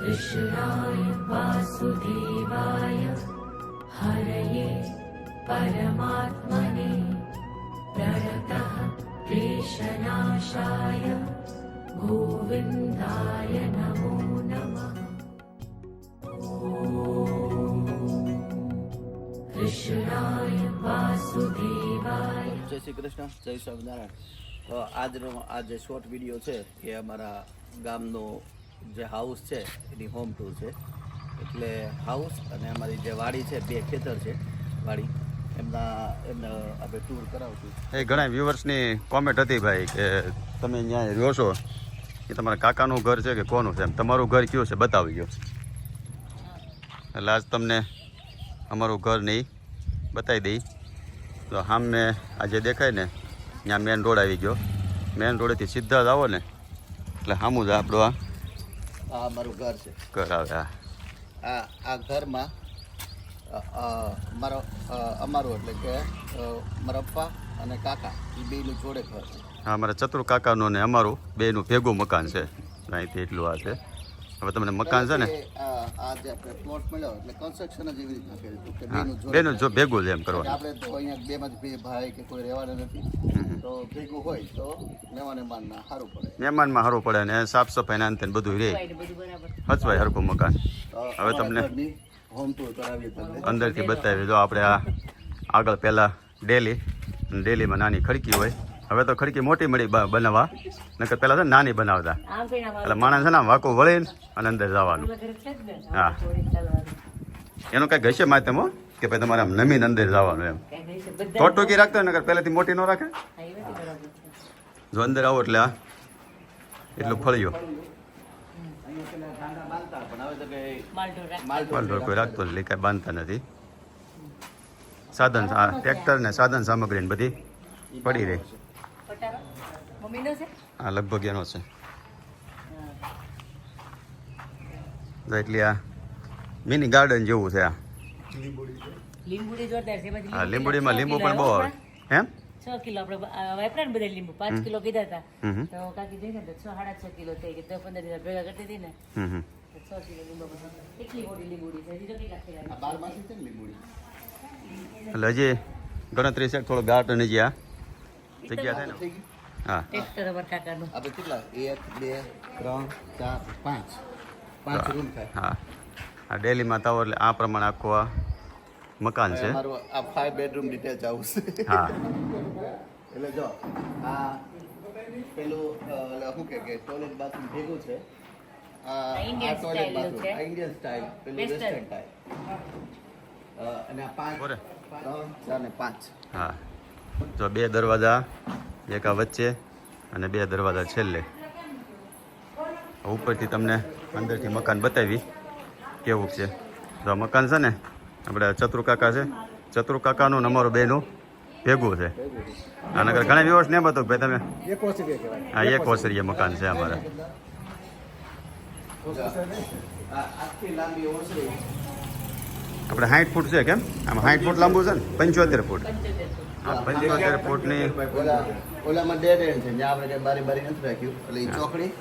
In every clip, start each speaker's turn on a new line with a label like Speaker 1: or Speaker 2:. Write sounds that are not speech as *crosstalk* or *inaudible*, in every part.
Speaker 1: कृष्णाय वासुदेवाय हरये परमात्मने प्रणतः क्लेशनाशाय गोविन्दाय नमो नमः कृष्णाय वासुदेवाय
Speaker 2: જય શ્રી કૃષ્ણ જય સ્વામિનારાયણ તો આજનો આ જે શોર્ટ વિડીયો છે એ અમારા ગામનો જે હાઉસ છે, એની હોમ ટૂર છે. એટલે હાઉસ અને અમારી જે વાડી છે, બે ખેતર છે, વાડી. એમના, એમને આપણે ટૂર કરાવશું.
Speaker 3: એ ઘણા વ્યુઅર્સની કોમેન્ટ હતી ભાઈ કે તમે અહીંયા રહ્યો છો. એ તમારા કાકાનું ઘર છે કે કોનું છે? એમ, તમારું ઘર કયું છે? બતાવી ગયો એટલે આજ તમને અમારું ઘર નહીં બતાવી દઈ. તો સામે આજે દેખાય ને, ત્યાં મેન રોડ આવી ગયો. મેન રોડેથી સીધા જ આવો ને. એટલે સામું જ આપણું આ
Speaker 2: આ અમારું ઘર છે.
Speaker 3: ઘર આવે આ
Speaker 2: આ આ ઘરમાં મારો અમારું એટલે કે મારા પપ્પા અને કાકા એ બેનું જોડે ઘર છે.
Speaker 3: હા મારા ચતુર કાકાનું ને અમારું બેનું ભેગું મકાન છે. અહીંથી એટલું આ છે. હવે તમને મકાન છે ને?
Speaker 2: આ જે આપણે પ્લોટ મળ્યો એટલે કન્સ્ટ્રક્શન જ એવી રીતના કર્યું કે બેનું
Speaker 3: જો ભેગું એમ કરવાનું.
Speaker 2: આપણે તો અહીંયા બેમાંથી બે ભાઈ કે કોઈ રહેવાના નથી તો ભેગું હોય તો મહેમાને માનના સારું પડે.
Speaker 3: મહેમાનમાં સારું પડે ને સાફ સફાઈ ના અંતે બધું રહે હચવાય હરખું મકાન. હવે તમને
Speaker 2: હોમ ટૂર કરાવીએ તમને.
Speaker 3: અંદરથી બતાવી દો આપણે આ આગળ પહેલાં ડેલી ડેલીમાં નાની ખડકી હોય. હવે તો ખડકી મોટી મળી બનાવવા. નકર પહેલાં છે ને નાની બનાવતા. એટલે માણસ છે ને વાંકું વળીને અને અંદર જવાનું. હા. એનું કંઈક હશે માધ્યમ હો કે ભાઈ તમારે આમ નમીને અંદર જવાનું એમ? ટોટોકી ટૂંકી રાખતો હોય નકર પહેલાંથી મોટી ન રાખે? જો અંદર આવો એટલે આ એટલું ફળ્યું.
Speaker 2: કઈ
Speaker 1: માલઢોર
Speaker 3: કોઈ રાખતો નથી કાંઈ બાંધતા નથી. સાધન ટ્રેક્ટર ને સાધન સામગ્રી બધી પડી રહી.
Speaker 1: મમ્મીનો છે?
Speaker 3: આ લગભગ એનો છે. એટલે આ મિની ગાર્ડન જેવું છે આ.
Speaker 1: લીંબુડી જોરદાર છે લીંબુ
Speaker 3: લીંબુડીમાં લીંબુ પણ બહુ આવે. એમ
Speaker 1: છ કિલો આપણે વાપરા ને બધા લીંબુ? પાંચ કિલો કીધા હતા. તો કાકી જઈને ને છ સાડા છ કિલો થઈ ગઈ. દસ પંદર દિવસ ભેગા કરતી હતી ને. છ કિલો લીંબુ એટલી મોટી લીંબુડી છે. હજી તો કેટલા
Speaker 2: બાર માસી છે ને લીંબુડી?
Speaker 3: એટલે હજી ગણતરી છે થોડો ગાર્ડન હજી આ જગ્યા થાય ને. હા.
Speaker 1: ટ્રેક્ટર અમાર કાકાનું.
Speaker 2: આપણે કેટલા? એક બે ત્રણ ચાર પાંચ. પાંચ રૂમ થાય.
Speaker 3: હા. આ ડેલીમાં તાવો એટલે આ પ્રમાણે આખું આ મકાન છે.
Speaker 2: અમારું આ ફાઈવ બેડરૂમ ડિટેચ હાઉસ
Speaker 3: હા.
Speaker 2: એટલે જો આ પેલું એટલે શું કે કે ટોયલેટ બાથરૂમ ભેગું છે. આ.
Speaker 1: છે.
Speaker 2: આ ઇન્ડિયન સ્ટાઇલ પેલું વેસ્ટર્ન ટાઈપ અને આ પાંચ ત્રણ ચાર ને પાંચ.
Speaker 3: હા. જો બે દરવાજા. એક આ વચ્ચે અને બે દરવાજા છેલ્લે. ઉપરથી તમને અંદરથી મકાન બતાવી કેવું છે. તો આ મકાન છે ને આપણે ચતુર કાકા છે. ચતુર કાકાનું ને અમારું બેનું ભેગું છે. આના નગર ઘણા દિવસ ને બતો ભાઈ તમે? હા એક ઓસરીએ મકાન છે અમારે.
Speaker 2: આ આખી લાંબી ઓસરી
Speaker 3: આપણે સાઠ ફૂટ છે કેમ? આમ સાઠ ફૂટ લાંબુ છે ને? પંચોતેર ફૂટ. હા પંચોતેર ફૂટની
Speaker 2: ઓલામાં ડેડ એન્ડ છે. જ્યાં આપણે કઈ બારી બારી નથી રાખ્યું. એટલે એ ચોકડી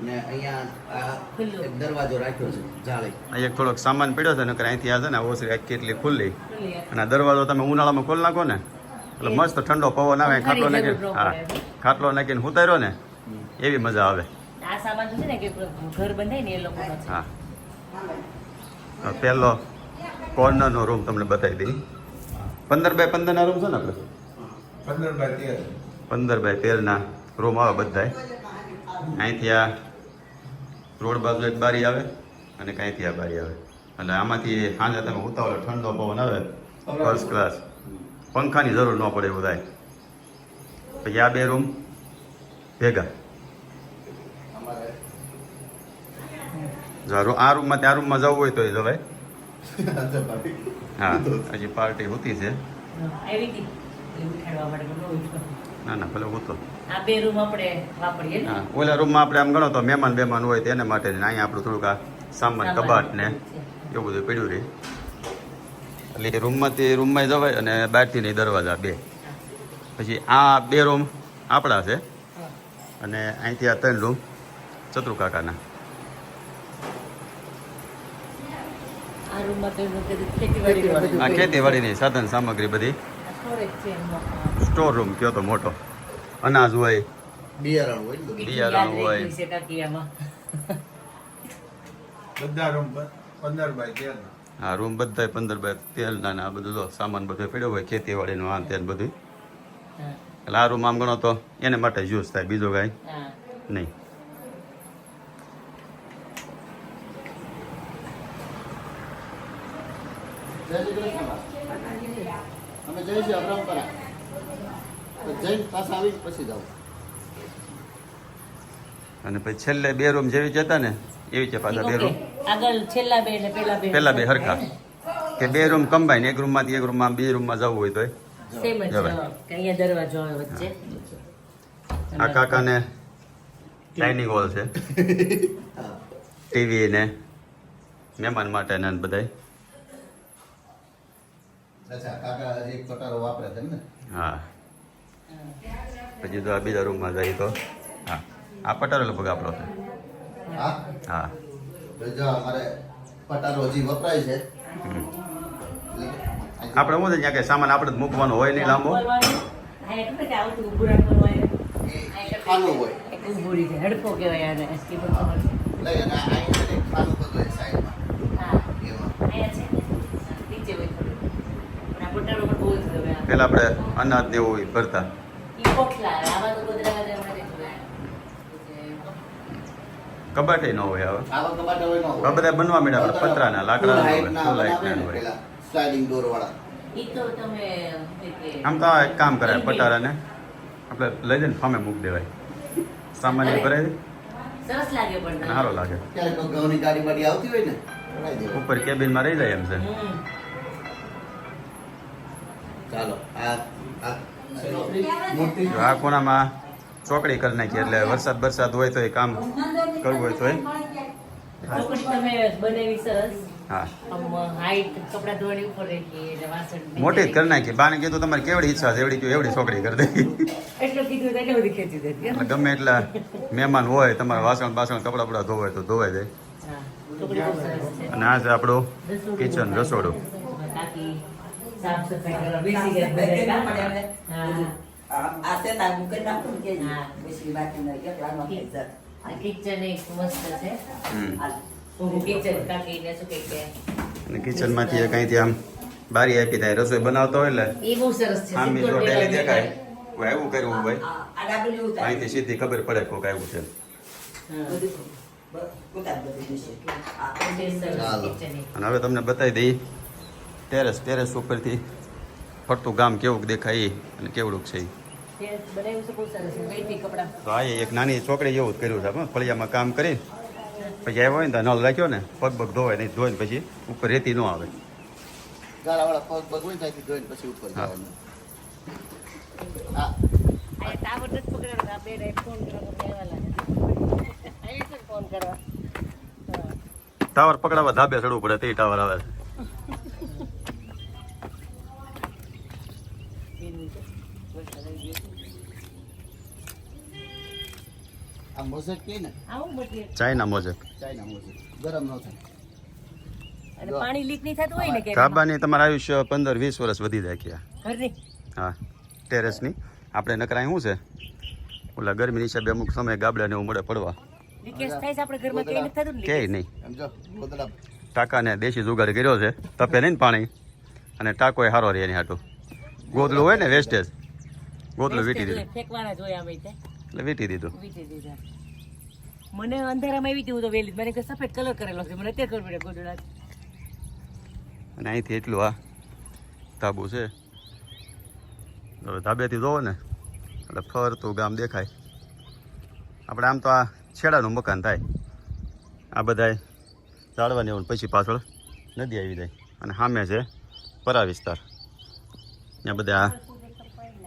Speaker 2: અને અહીંયા આ એક દરવાજો રાખ્યો છે જાળી
Speaker 3: અહીંયા થોડોક સામાન પડ્યો છે નકર અહીંથી આ છે ને ઓસરી આખી એટલી ખુલ્લી. અને આ દરવાજો તમે ઉનાળામાં ખોલી નાખો ને એટલે મસ્ત ઠંડો પવન આવે ખાટલો નાખીને હા. ખાટલો નાખીને ઉતાર્યો ને એવી મજા આવે.
Speaker 1: આ સામાન છે ને કે ઘર બંધાય ને એ લોકોનો
Speaker 3: હા. પહેલો કોર્નરનો રૂમ તમને બતાવી દઈ પંદર બાય પંદરના રૂમ છે ને આપણે?
Speaker 4: પંદર બાય તેર.
Speaker 3: પંદર બાય તેરના રૂમ આવે બધાય. અહીંથી આ રોડ બાજુ એક બારી આવે અને કાંઈથી આ બારી આવે. એટલે આમાંથી સાંજે તમે ઉતાવળે ઠંડો પવન આવે ફર્સ્ટ ક્લાસ પંખાની જરૂર ન પડે એવું થાય. પછી આ બે રૂમ ભેગા. આ રૂમમાં ત્યાં રૂમમાં જવું હોય તો એ જવાય. હા, હજી પાર્ટી હોતી છે.
Speaker 1: માટે ન.
Speaker 3: ના ભલે તો.
Speaker 1: આ બે રૂમ આપણે વાપરીએ ને?
Speaker 3: હા ઓલા રૂમમાં આપણે આમ ગણો તો મહેમાન બેમાન હોય તેને માટે ને અહીંયા આપણું થોડુંક આ સામાન કબાટ ને એવું બધું પડ્યું રહે એટલે એ રૂમમાંથી રૂમમાં જવાય અને બહારથી નહીં દરવાજા બે. પછી આ બે રૂમ આપણા છે. અને અહીંથી આ ત્રણ રૂમ ચતુર કાકાના.
Speaker 1: એનું.
Speaker 3: ખેતીવાડીની સાધન સામગ્રી બધી. સ્ટોર રૂમ કયો તો મોટો? અનાજ હોય
Speaker 2: બિયારણ હોય
Speaker 3: બિયારણ હોય.
Speaker 4: બધા રૂમ પંદર બાય તેર
Speaker 3: આ રૂમ બધા પંદર બાય તેરના ને આ બધું જો સામાન બધો પડ્યો હોય ખેતીવાડીનું આ તેલ બધું એટલે આ રૂમ આમ ગણો તો એને માટે યુઝ થાય બીજો કાંઈ નહીં.
Speaker 2: જય શ્રી કૃષ્ણ. અમે જઈશું અબ્રહ્મપરા. તો જઈને પાછા આવીને પછી જાવ
Speaker 3: અને પછી છેલ્લે બે રૂમ જેવી જ હતા ને એવી છે પાછા બે રૂમ.
Speaker 1: આગળ છેલ્લા બે ને પેલા બે
Speaker 3: પેલા બે હરખા. કે બે રૂમ કમ્બાઈન એક રૂમમાંથી એક રૂમમાં બે રૂમમાં જવું હોય તો
Speaker 1: સેમ જ છે અહીંયા દરવાજો આવે વચ્ચે.
Speaker 3: આ કાકાને ડાઇનિંગ હોલ છે. *laughs* ટીવી ને મહેમાન માટે ને બધાય.
Speaker 2: અચ્છા કાકા એક કટારો વાપરે છે ને?
Speaker 3: હા. પછી તો આ બીજા રૂમમાં જઈએ તો હા આ પટારો લગભગ આપણો છે
Speaker 2: હા
Speaker 3: હા
Speaker 2: જો અમારે પટારો હજી વપરાય છે
Speaker 3: આપણે શું ત્યાં કે સામાન આપણે જ મૂકવાનો હોય નહીં લાંબો
Speaker 2: ખાનું હોય
Speaker 1: છે. હડકો કહેવાય આને.
Speaker 2: અને અહીં છે ખાનું બધું સાઈડમાં
Speaker 1: હા. અહીંયા છે નીચે હોય થોડું.
Speaker 3: પેલા આપણે અનાજ ને એવું ભરતા કબાટે ન હોય હવે.
Speaker 2: આવા કબાટ હવે ન હોય.
Speaker 3: હવે બધા બનવા મળ્યા આપણે પતરાના, લાકડાના હોય,
Speaker 2: Full height ના
Speaker 3: full height
Speaker 2: બનાવે
Speaker 3: ના હોય.
Speaker 2: સ્લાઇડિંગ ડોર વાળા.
Speaker 1: ઈ તો તમે શું કે
Speaker 3: આમ તો આ એક કામ કરાય પટારાને. આપણે લઈ જઈને ફામે મૂક દેવાય. સામાન્ય ભરાય. દે
Speaker 1: સરસ લાગે પણ
Speaker 3: સારો લાગે.
Speaker 2: ઘઉંની ગાડી બાડી આવતી હોય ને
Speaker 3: ઉપર કેબિન કેબિનમાં રહી જાય એમ છે.
Speaker 2: ચાલો આ આ
Speaker 3: આ ખૂણામાં ચોકડી કરી નાખી એટલે વરસાદ બરસાદ હોય તો એ કામ કરવું હોય તો મોટી જ કરી નાખી. બાને કીધું તમારે કેવડી ઈચ્છા છે? એવડી એવડી છોકરી કરી દે. ગમે એટલા મહેમાન હોય તમારે વાસણ બાસણ કપડા બપડા ધોવાય તો ધોવાઈ જાય અને આ છે આપણું કિચન રસોડું.
Speaker 1: સાફ સફાઈ કરવા બેસી ગયા
Speaker 5: મૂકી નાખું કે
Speaker 1: હા. કિચન એક મસ્ત છે
Speaker 3: હમ.
Speaker 1: ઊભું કિચન કાકીને શું કે કે
Speaker 3: અને કિચનમાંથી એ કંઈથી આમ બારી આપી થાય રસોઈ બનાવતો હોય એટલે
Speaker 1: એ બહુ સરસ છે
Speaker 3: આમ જો ટેલી દેખાય કોઈ એવું કર્યું
Speaker 5: ભાઈ.
Speaker 3: અહીંથી સીધી ખબર પડે કોક આવ્યું છે. અને હવે તમને બતાવી દઈ ટેરેસ ટેરેસ ઉપરથી ફરતું ગામ કેવું દેખાય એ અને કેવડું છે.
Speaker 1: તે બનાવ્યું છે બહુ સરસ છે મેથી કપડાં.
Speaker 3: તો આ એક નાની છોકરી જેવું જ કર્યું છે ફળિયામાં કામ કરી. પછી આવ્યો હોય ને તો નળ રાખ્યો ને પગ પગ ધોવાય નહીં ધોઈને પછી ઉપર રેતી ન આવે.
Speaker 1: ટાવર
Speaker 3: પકડાવવા ધાબે ચડવું પડે તે ટાવર આવે છે
Speaker 1: એનું છે. વરસાદ આવી ગયો છે.
Speaker 2: આ મોઝેક કહે ને?
Speaker 3: China mosaic
Speaker 2: China mosaic. ગરમ ન થાય.
Speaker 1: પાણી લીક નહીં થતું હોય ને કે
Speaker 3: તમારું આયુષ્ય પંદર વીસ વર્ષ વધી જાય કે
Speaker 1: ઘરની?
Speaker 3: હા ટેરેસની. આપણે નકરાય શું છે? ઓલા ગરમીની હિસાબે અમુક સમય ગાબડા ને મળે પડવા.
Speaker 1: લીકેજ થાય છે આપણે ઘરમાં કઈ નથી થતું ને
Speaker 3: કે નહીં. ટાંકાને દેશી જુગાડ કર્યો છે. તપે નહીં પાણી. અને ટાકો એ સારો રહે એની હાટું. ગોદલું હોય ને વેસ્ટેજ ગોદલું વીટી દીધું.
Speaker 1: ફેંકવાના જોયા હોય આમે તે.
Speaker 3: એટલે વીટી દીધું.
Speaker 1: વીટી દીધા. મને અંધારામાં એવી દીધું તો વેલી. મને કે સફેદ કલર કરેલો છે. મને તે ખબર પડે ગોડડા
Speaker 3: અને અહીંથી એટલું આ ધાબુ છે. હવે ધાબેથી જોવો ને. એટલે ફરતું ગામ દેખાય. આપણે આમ તો આ છેડાનું મકાન થાય. આ બધાય ચાળવાની એવું પછી પાછળ નદી આવી જાય. અને સામે છે પરા વિસ્તાર. ત્યાં બધા આ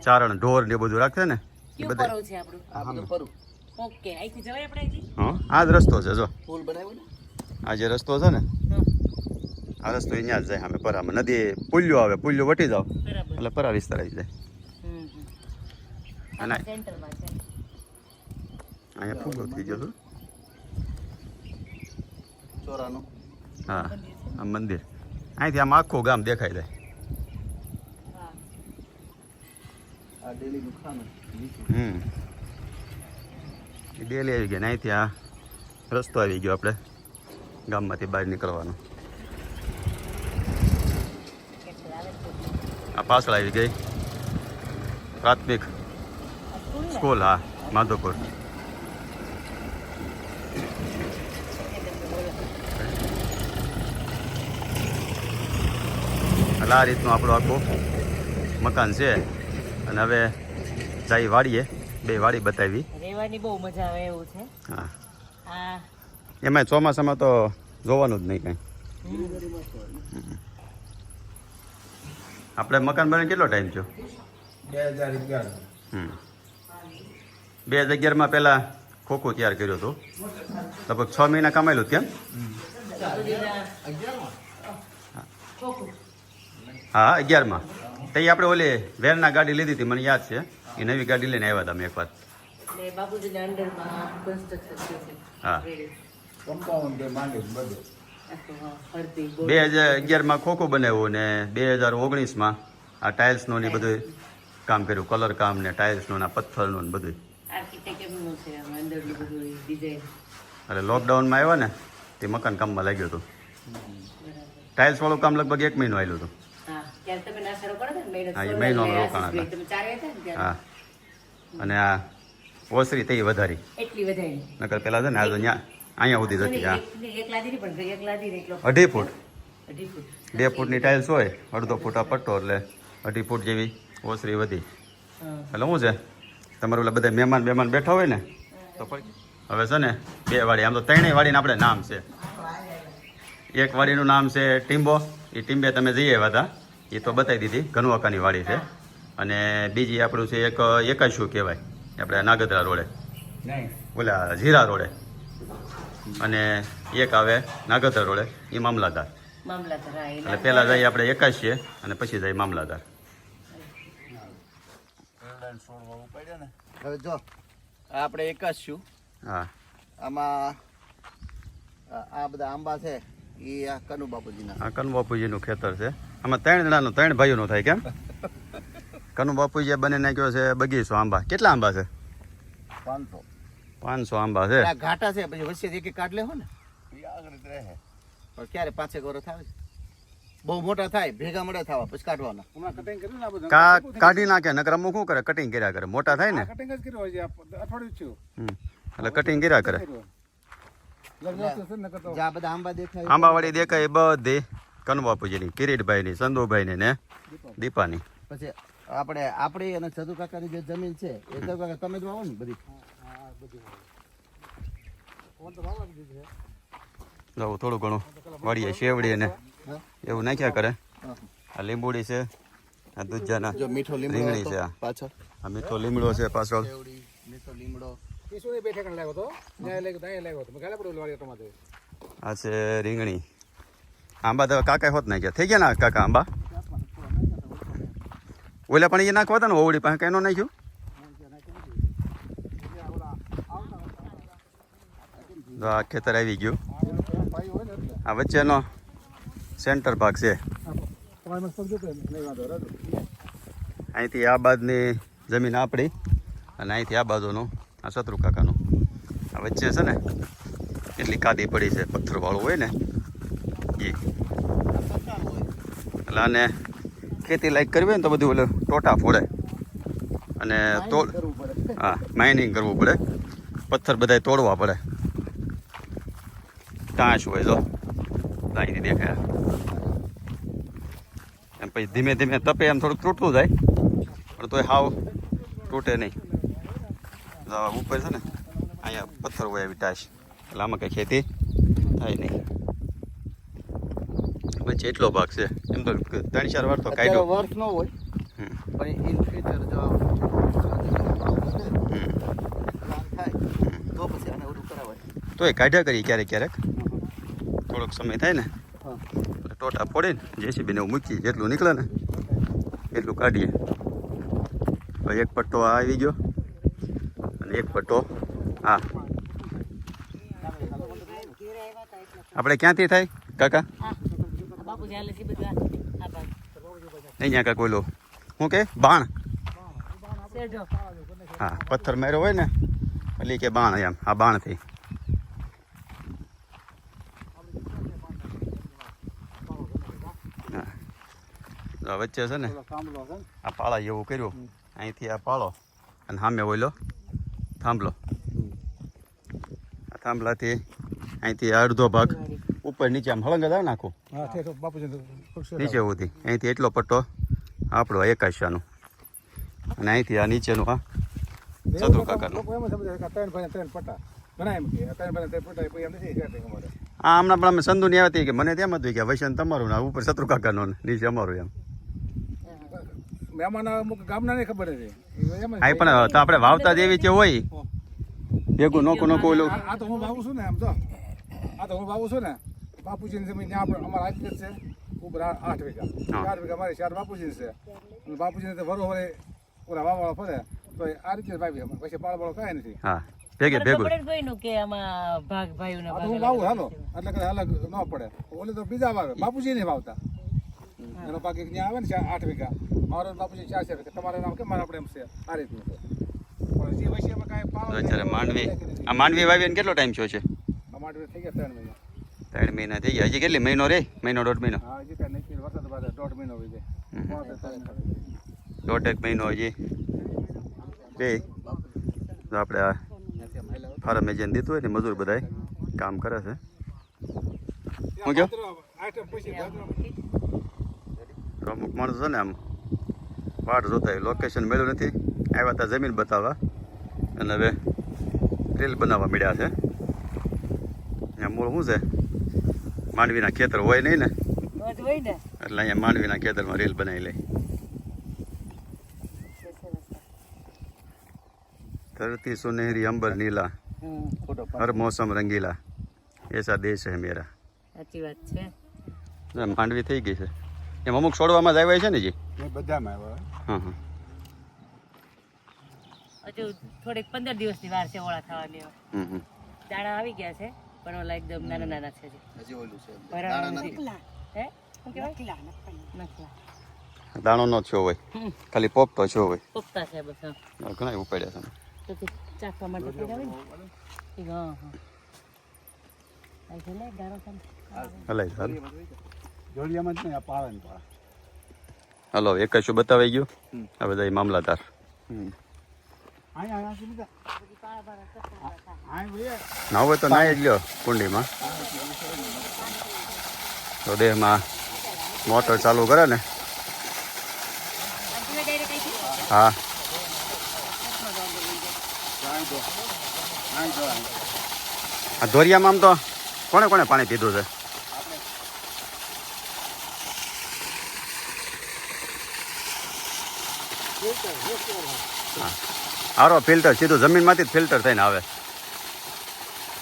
Speaker 3: ચારણ ઢોર ને બધું રાખે ને.
Speaker 1: છે આપણું?
Speaker 2: આ બધું પરું
Speaker 1: ઓકે અહીંથી જવાય આપણે અહીંથી?
Speaker 3: હા આ જ રસ્તો છે જો.
Speaker 2: ફૂલ બનાવ્યું ને?
Speaker 3: આ જે રસ્તો છે ને આ રસ્તો અહીંયા જ જાય સામે પરામાં. નદી પુલ્યો આવે પુલ્યો વટી જાવ એટલે પરા વિસ્તાર આવી જાય. અને અહીંયા ફૂગો થઈ ગયો
Speaker 2: ચોરાનું.
Speaker 3: હા આ મંદિર. અહીંથી આમ આખું ગામ દેખાઈ જાય.
Speaker 1: હા.
Speaker 2: આ ડેલીનું ખાનું.
Speaker 3: હમ. ડેલી આવી ગયા અહીંથી આ રસ્તો આવી ગયો આપણે ગામમાંથી બહાર નીકળવાનો. આ પાછળ આવી ગઈ પ્રાથમિક
Speaker 1: સ્કૂલ,
Speaker 3: હા માધવપુર એટલે આ રીતનું આપણું આખું મકાન છે. અને હવે જાય વાડીએ. બે વાડી બતાવી.
Speaker 1: રહેવાની બહુ મજા આવે એવું છે.
Speaker 3: હા.
Speaker 1: આ
Speaker 3: એમાં ચોમાસામાં તો જોવાનું જ નહીં કાંઈ. આપણે મકાન બને કેટલો ટાઈમ થયો?
Speaker 4: બે હજાર અગિયાર.
Speaker 3: બે હજાર અગિયારમાં પહેલાં ખોખું તૈયાર કર્યું હતું. લગભગ છ મહિના કમાયેલું કેમ? હા અગિયારમાં. તો આપણે ઓલી વેરના ગાડી લીધી હતી મને યાદ છે. એ નવી ગાડી લઈને આવ્યા
Speaker 1: તમે એક વાત
Speaker 3: બે હજાર અગિયારમાં ખોખો બનાવ્યો ને બે હજાર ઓગણીસમાં આ ટાઇલ્સનું ને બધું કામ કર્યું કલર કામ ને ટાઇલ્સનું ને પથ્થરનું ને બધું એટલે લોકડાઉનમાં આવ્યા ને તે મકાન કામમાં લાગ્યું હતું. ટાઇલ્સવાળું કામ લગભગ એક મહિનો આવેલું હતું
Speaker 1: હા ત્યારે તમે નાસ્તારો કરો ને મહિનો
Speaker 3: હા, એ મહિનો રોકાણ હતા. અને આ ઓસરી તે વધારી.
Speaker 1: એટલી વધારી.
Speaker 3: નકર પેલા છે ને આ તો ન્યા અહીંયા સુધી જતી હા.
Speaker 1: અઢી ફૂટ.
Speaker 3: બે ફૂટની ટાઇલ્સ હોય અડધો ફૂટ આ પટ્ટો એટલે અઢી ફૂટ જેવી ઓસરી વધી. એટલે શું છે તમારે ઓલા બધા મહેમાન મહેમાન બેઠા હોય ને તો હવે છે ને બે વાડી આમ તો ત્રણેય વાડીને આપણે નામ છે. એક વાડીનું નામ છે ટીમ્બો એ ટીમ્બે તમે જઈ આવ્યા હતા. એ તો બતાવી દીધી ઘનવાકાની વાડી છે. અને બીજી આપણું છે એક એકાશું કહેવાય? આપણે નાગદરા રોડે.
Speaker 4: નહીં.
Speaker 3: ઓલા જીરા રોડે. અને એક આવે નાગદરા રોડે એ મામલાદાર એટલે પહેલાં જઈએ આપણે એકાશીએ અને પછી જઈએ મામલાદાર
Speaker 2: હવે જો આપણે એકાશું
Speaker 3: હા.
Speaker 2: આમાં આ બધા આંબા છે એ આ કનુ બાપુજીના
Speaker 3: આ કનુ બાપુજીનું ખેતર છે. આમાં ત્રણ જણાનું ત્રણ ભાઈઓનું થાય કેમ? કનુ બાપુજીએ બને નાખ્યો છે બગીચો આંબા. કેટલા આંબા છે?
Speaker 2: પાંચસો.
Speaker 3: પાંચસો આંબા છે.
Speaker 2: આ ઘાટા છે પછી વચ્ચે એક એક કાઢ લેવો ને. પણ ક્યારે પાંચેક વર્ષ આવે છે બહુ મોટા થાય ભેગા મળે થવા પછી કાઢવાના.
Speaker 4: હમણાં કટિંગ કર્યું ને આ
Speaker 3: કા કાઢી નાખે નકર અમુક શું કરે? કટિંગ કર્યા કરે. મોટા થાય ને?
Speaker 4: કટિંગ જ કર્યો છે અઠવાડિયું થયું.
Speaker 3: હમ. એટલે કટિંગ કર્યા કરે.
Speaker 2: જ્યાં બધા આંબા દેખાય
Speaker 3: આંબાવાળી દેખાય બધી. કનુ બાપુજીની કિરીટભાઈની સંધુભાઈની ને દીપાની.
Speaker 2: પછી આપણે આપણી અને સદુ કાકાની જે જમીન છે એ કાકા તમે જ વાવો ને બધી?
Speaker 3: જવું થોડું ઘણું વાળીએ શેવડી ને. એવું નાખ્યા કરે. આ લીંબુડી છે આ દૂધાના
Speaker 2: જો મીઠો લીમડી
Speaker 3: છે
Speaker 2: પાછળ.
Speaker 3: આ મીઠો લીમડો છે પાછળ.
Speaker 2: મીઠો લીમડો.
Speaker 4: તમારે
Speaker 3: આ છે રીંગણી. આંબા તો કાકા હોત નાખ્યા. થઈ ગયા ને કાકા આંબા? ઓલા પણ એ નાખવા હતા ને, ઓવડી પાસે કઈ નો નાખ્યું? આ ખેતર આવી ગયું. આ વચ્ચેનો સેન્ટર ભાગ છે. અહીંથી આ બાજુની જમીન આપણી અને અહીંથી આ બાજુનું આ શત્રુ કાકાનું. આ વચ્ચે છે ને એટલી કાદી પડી છે પથ્થરવાળું હોય ને એ. એટલે આને ખેતી લાયક કરવી હોય ને તો બધું ઓલું ટોટા ફોડે. અને તોડ હા માઇનિંગ કરવું પડે. પથ્થર બધાય તોડવા પડે. ટાંચ હોય જો. અહીંથી દેખાય. એમ પછી ધીમે ધીમે તપે એમ થોડુંક તૂટતું જાય. પણ તોય હાવ તૂટે નહીં. ઉપર છે ને અહીંયા પથ્થર હોય એવી ટાશ એટલે આમાં કંઈ ખેતી થાય નહીં. વચ્ચે એટલો ભાગ છે. એમ તો ત્રણ ચાર વાર તો કાઢ્યો.
Speaker 2: વર્ષ ન હોય. પણ ઇન ફ્યુચર જો તો
Speaker 3: તોય કાઢ્યા કરીએ ક્યારેક ક્યારેક. થોડોક સમય થાય ને. એટલે ટોટા ફોડીને જેસીબીને હું મૂકીએ. જેટલું નીકળે ને એટલું કાઢીએ. એક પટ્ટો આવી ગયો. એક પટ્ટો આ આપણે ક્યાંથી થાય? કાકા? અહીંયા કાંઈક ઓલું શું કે? બાણ. હા, પથ્થર મેરો હોય ને, એટલે કે બાણ એમ. આ બાણથી. વચ્ચે છે ને, આ પાળા જેવું કર્યું. અહીંથી આ પાળો. અને સામે ઓલો થાંભલો. આ થાંભલાથી અહીંથી અડધો ભાગ ઉપર નીચે આમ હળંગ આવે નાખું. નીચે સુધી અહીંથી એટલો પટ્ટો આપણો એકાશાનો અને અહીંથી આ નીચેનું આ ચતુર કાકાનું.
Speaker 4: આ
Speaker 3: હમણાં પણ અમે સંધુ ની આવતી કે મને તેમ હતું કે વૈશન તમારું ને ઉપર શત્રુ કાકાનો નીચે અમારું એમ.
Speaker 4: મહેમાન અમુક ગામના ને ખબર હતી.
Speaker 3: પણ તો આપણે વાવતા જેવી જે હોય. ભેગું નોકું નોકું ઓલું.
Speaker 4: આ તો હું ભાવું છું ને આમ તો આ તો હું ભાવું છું ને. બાપુજીની જમીન ત્યાં આપણે અમારા આટલી છે. ઉપર આઠ વીઘા. ચાર વીઘા મારી ચાર બાપુજી છે. બાપુજીને તો વરો વરે ઓલા વાવાળો ફરે. તો આ રીતે ભાઈ વાવી અમારે પછી પાળ બાળ કાંઈ નથી.
Speaker 3: હા. ભેગે ભેગું.
Speaker 1: પડે ને કોઈનું કે આમાં ભાગ ભાઈઓના
Speaker 4: આ તો
Speaker 1: ભાગ
Speaker 4: હું વાવું હાલો. એટલે કઈ અલગ ન પડે. ઓલે તો બીજા વાવે. બાપુજી નહીં વાવતા. એનો પાક એક ત્યાં આવે ને ચાર આઠ વીઘા. મારો બાપુ છે ચાર ચાર વીઘા. તમારે નામ કે મારા આપણે એમ છે. આ રીતનું છે.
Speaker 3: અત્યારે માંડવી આ માંડવી વાવીને કેટલો ટાઈમ થયો છે?
Speaker 4: અમારે થઈ ગયા ત્રણ મહિના.
Speaker 3: ત્રણ મહિના થઈ ગયા. હજી કેટલી? મહિનો રે? મહિનો દોઢ મહિનો?
Speaker 4: હજી કાંઈ નહીં વરસાદ બાદ દોઢ મહિનો ત્રણ મહિના.
Speaker 3: દોઢ એક મહિનો હજી. બે. આપણે આ ફાર્મ એજન્ટ દીધું હોય ને મજૂર બધાય કામ કરે છે. હું કહો?
Speaker 4: આઈટમ પછી
Speaker 3: તો અમુક માણસો છે ને આમ વાટ જોતા લોકેશન મળ્યું નથી. આવ્યા હતા જમીન બતાવવા. અને હવે રીલ બનાવવા મળ્યા છે. અહીંયા મૂળ શું છે? માંડવીના ખેતર હોય નહીં ને? એટલે અહીંયા માંડવીના ખેતરમાં રીલ બનાવી લે. ધરતી સુનેહરી અંબર નીલા હર મોસમ રંગીલા. એસા દેશ હે મેરા.
Speaker 1: સાચી વાત છે.
Speaker 3: માંડવી થઈ ગઈ છે. એમ અમુક છોડવામાં જ આવ્યા છે ને જી?
Speaker 4: એ બધામાં આવ્યા.
Speaker 3: હા હા.
Speaker 1: હજુ થોડીક પંદર દિવસની વાર છે ઓળા થવાની દાણા આવી ગયા છે પણ ઓલા એકદમ નાના નાના છે હજી.
Speaker 2: હજી ઓલું છે
Speaker 1: હે? શું કહેવાય? નકલા
Speaker 3: દાણો નો થયો હોય. ખાલી પોપતો થયો હોય.
Speaker 1: પોપતા છે બસ
Speaker 3: ઘણા ઉપાડ્યા છે.
Speaker 1: તો ચાખવા માટે ને? હા હા.
Speaker 3: હલાય
Speaker 4: જોડિયામાં જ નહીં આ પાળા ને પાળા
Speaker 3: હલો એક કશું બતાવાઈ ગયું? આ બધા મામલાદાર
Speaker 4: અહીંયા અહીંયા સુધી અહીંયા ભાઈ
Speaker 3: ના હોય તો નાય જ લ્યો કુંડીમાં. તો દેહમાં મોટર ચાલુ કરે ને. હા. આ ધોરિયામાં આમ તો કોણે કોણે પાણી પીધું છે? હારો ફિલ્ટર સીધું જમીનમાંથી જ ફિલ્ટર થઈને આવે.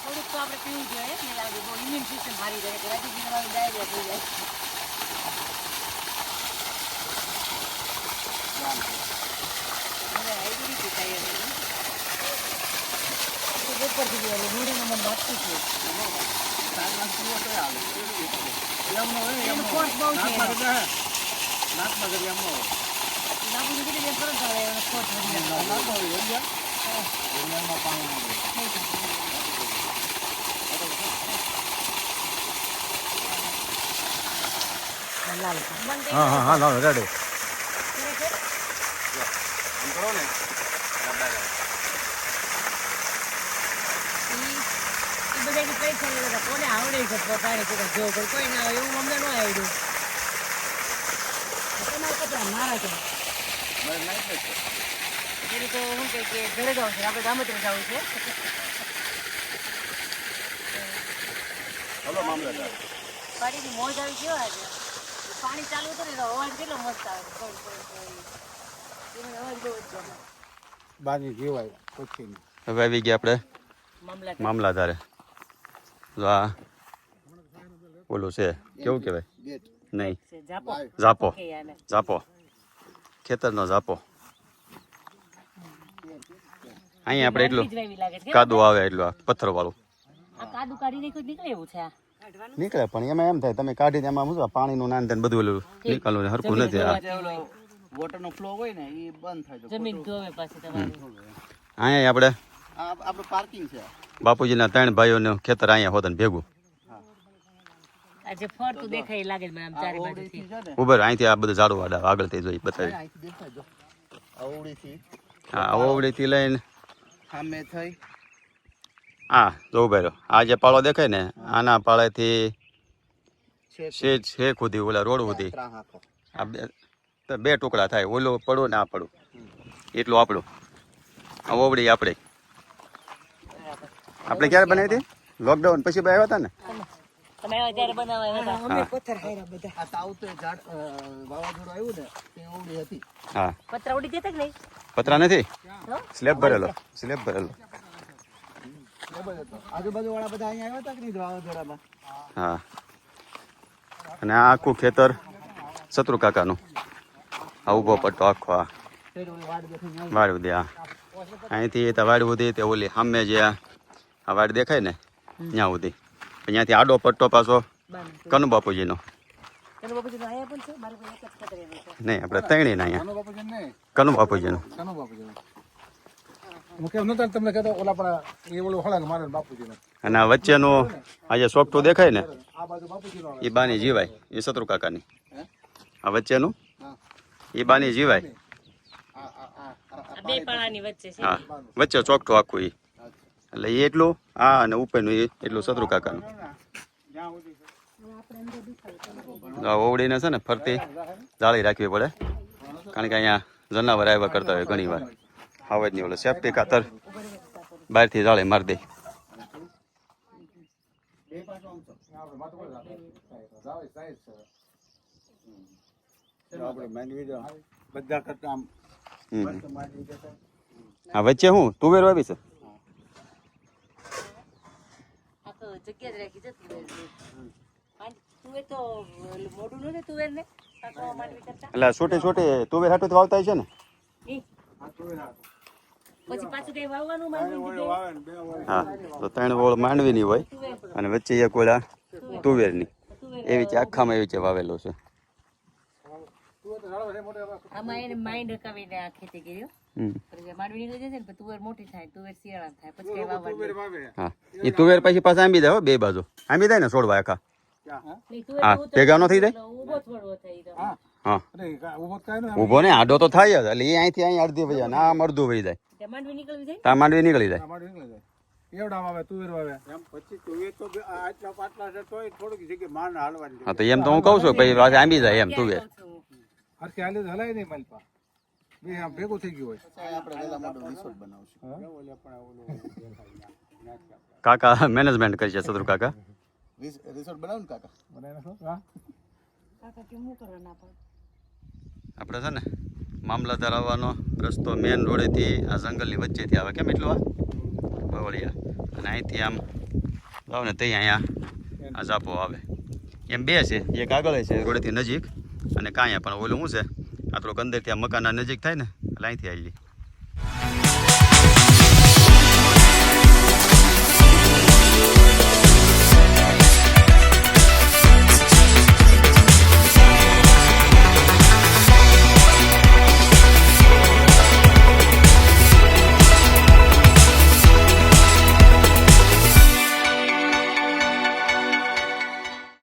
Speaker 1: થોડુંક તો આપણે
Speaker 4: હા હા હા, લાવ રેડી
Speaker 1: કોને આવડે છે? પોતાની પોતા જો પણ કોઈ ના એવું અમને ન આવડ્યું. તમારા મારા છે. તો શું કહે કે ઘરે જવું છે આપણે ગામત્રે જવું છે પાણીની મોજ આવી કેવા આજે પાણી ચાલુ હતું ને અવાજ કેટલો મસ્ત આવે છે. કોઈ, કોઈ, કોઈ. એનો અવાજ બહુ જ ગમે.
Speaker 4: બાજી જીવાય પછી
Speaker 3: હવે આવી ગયા આપણે
Speaker 1: મામલા
Speaker 3: મામલાદારે તો આ ઓલું છે કેવું કહેવાય નહીં
Speaker 1: જાપો
Speaker 3: જાપો ખેતરનો ઝાપો. અહીંયા આપણે એટલું કાદુ આવે એટલું આ પથ્થર વાળું
Speaker 1: કાદુ કાઢી નાખ્યું નીકળે એવું છે
Speaker 3: નીકળે પણ એમાં એમ થાય તમે કાઢી એમાં શું પાણીનું નાન તેને બધું ઓલું નીકળવું હરખું નથી
Speaker 2: વોટરનો ફ્લો હોય. ને એ બંધ થાય
Speaker 1: જમીન ધોવે પાછી તમારી.
Speaker 3: અહીંયા આપણે
Speaker 2: આપણું પાર્કિંગ છે.
Speaker 3: બાપુજીના ત્રણ ભાઈઓનું ખેતર અહીંયા હોત ને ભેગું.
Speaker 1: આ જે ફરતું દેખાય લાગે છે મને આમ ચારે બાજુથી.
Speaker 3: ઉભર અહીંથી આ બધું ઝાડું વાડા આગળ તે જોઈ બતાવી.
Speaker 2: અવળીથી
Speaker 3: હા ઓવડીથી લઈને
Speaker 2: સામે થઈ.
Speaker 3: હા જો ઊભા રહ્યો આ જે પાળો દેખાય ને આના પાળેથી
Speaker 2: છે
Speaker 3: છે ખુદી સુધી ઓલા રોડ સુધી. આ બે તો બે ટુકડા થાય ઓલો પડો ને આ પડો. એટલું આપણું. આ ઓવડી આપણે આપણે ક્યારે બનાવી હતી? લોકડાઉન પછી ભાઈ આવ્યા હતા ને?
Speaker 1: તમે આવ્યા ત્યારે બનાવવા હતા
Speaker 2: આ તાવ તો ઝાડ વાવાઝોડું આવ્યું ને તે અવળી હતી.
Speaker 3: હા.
Speaker 1: પતરા ઉડી જતા કે નહીં?
Speaker 3: પતરા નથી? સ્લેબ ભરેલો સ્લેબ ભરેલો.
Speaker 2: આજુબાજુ વાળા બધા અહીંયા આવ્યા હતા કે નહીં વાવાઝોડામાં?
Speaker 3: હા. અને આ આખું ખેતર શત્રુ કાકાનું. આ ઊભો પટ્ટો આખો આ.
Speaker 2: વાડ
Speaker 3: આ અહીંથી તે વાડ ઉધી તે ઓલી સામે જે આ વાડ દેખાય ને ત્યાં ઉધી. ત્યાંથી આડો પટ્ટો પાછો કનુ બાપુજીનો. નહીં આપણે ત્રણેય ના અહીંયા. કનુ બાપુજીનો અને આ વચ્ચેનું આ જે સોફ્ટું દેખાય ને
Speaker 4: આ બાજુ બાપુજીનો
Speaker 3: એ બાની જીવાય એ શત્રુ કાકાની. આ વચ્ચેનું? એ બાની જીવાય.
Speaker 4: આ આ આ આ
Speaker 1: આ બે પાણાની વચ્ચે છે.
Speaker 3: હા વચ્ચે ચોકઠું આખું એ એટલે એ એટલું, આ અને ઉપરનું એ એટલું શત્રુ કાકાનું. ઓવડીને છે ને ફરતી જાળી રાખવી પડે. કારણ કે અહીંયા જનાવર આવ્યા કરતા હોય ઘણી વાર. આવે જ નહીં ઓલો સેફટી ખાતર બહારથી જાળી મારી દે. આ વચ્ચે હું તુવેર વાવી છે
Speaker 1: આ તો જગ્યા જ રાખી છે તુવેરની. તુવેર તો મોડું નું ને તુવેર ને
Speaker 3: એટલે છોટે છોટે તુવેર હાટું વાવતા છે ને
Speaker 4: તુવેર.
Speaker 3: હા તો ત્રણ વોળ માંડવીની હોય અને વચ્ચે એક ઓલા તુવેરની એવી આખામાં એવી છે વાવેલો છે
Speaker 4: તુવેર.
Speaker 1: આમાં એને માઇન્ડ રકાવીને આ ખેતી હો.
Speaker 3: હમ.
Speaker 1: પછી જે માંડવી નીકળી જશે ને પછી તુવેર મોટી થાય તુવેર શિયાળા થાય પછી કઈ વાવવાનું
Speaker 4: તુવેર વાવે
Speaker 3: હા એ તુવેર પછી પાછા આંબી જાય હો બે બાજુ આંબી જાય ને છોડવા આખા
Speaker 4: ક્યાં?
Speaker 1: નહીં, તુવેર
Speaker 3: હા,
Speaker 1: તો ઉતરતું
Speaker 3: ભેગા નો થઈ જાય?
Speaker 1: એટલે ઊભો છોડવો થાય ઈ તો.
Speaker 4: હા
Speaker 3: હા
Speaker 4: અરે કા- ઊભો તો કાંઈ ન
Speaker 3: ઊભો ને આડો તો થાય જ એટલે એ અહીંથી અહીં અડધી વહી જાય ને આમ અડધું વહી જાય
Speaker 1: ત્યાં માંડવી નીકળવી જાય
Speaker 3: ત્યાં માંડવી નીકળી જાય
Speaker 4: અમારે નીકળી જાય એવડા વાવે તુવેર વાવે એમ પછી તુવેર તો બે- આ આટલા પાટલા છે તોય થોડીક જગ્યાએ માન હાલવાની
Speaker 3: હા તો એમ તો હું કહું છું પછી પાછી આંબી જાય એમ તુવેર
Speaker 1: કહું છું.
Speaker 4: હરખી હાલે તો હલાય નહીં માલપા ભેગું થઈ ગયું હોય.
Speaker 2: આપણે વહેલા મોટો રિસોર્ટ બનાવશું.
Speaker 3: કાકા મેનેજમેન્ટ કરી છે સદરુ કાકા.
Speaker 2: રિસોર્ટ બનાવો ને કાકા.
Speaker 4: હા?
Speaker 3: આપણે છે ને મામલતદાર આવવાનો રસ્તો મેન રોડેથી આ જંગલની વચ્ચેથી આવે. કેમ એટલું આ? બવળિયા. અને અહીંથી આમ જાવ ને ત્યાં અહીંયા આ ઝાપો આવે. એમ બે છે એક આગળ છે રોડેથી નજીક અને કાંઈ પણ. ઓલું શું છે? આ થોડુંક ત્યાં આ મકાનના નજીક થાય ને એટલે અહીંથી આવી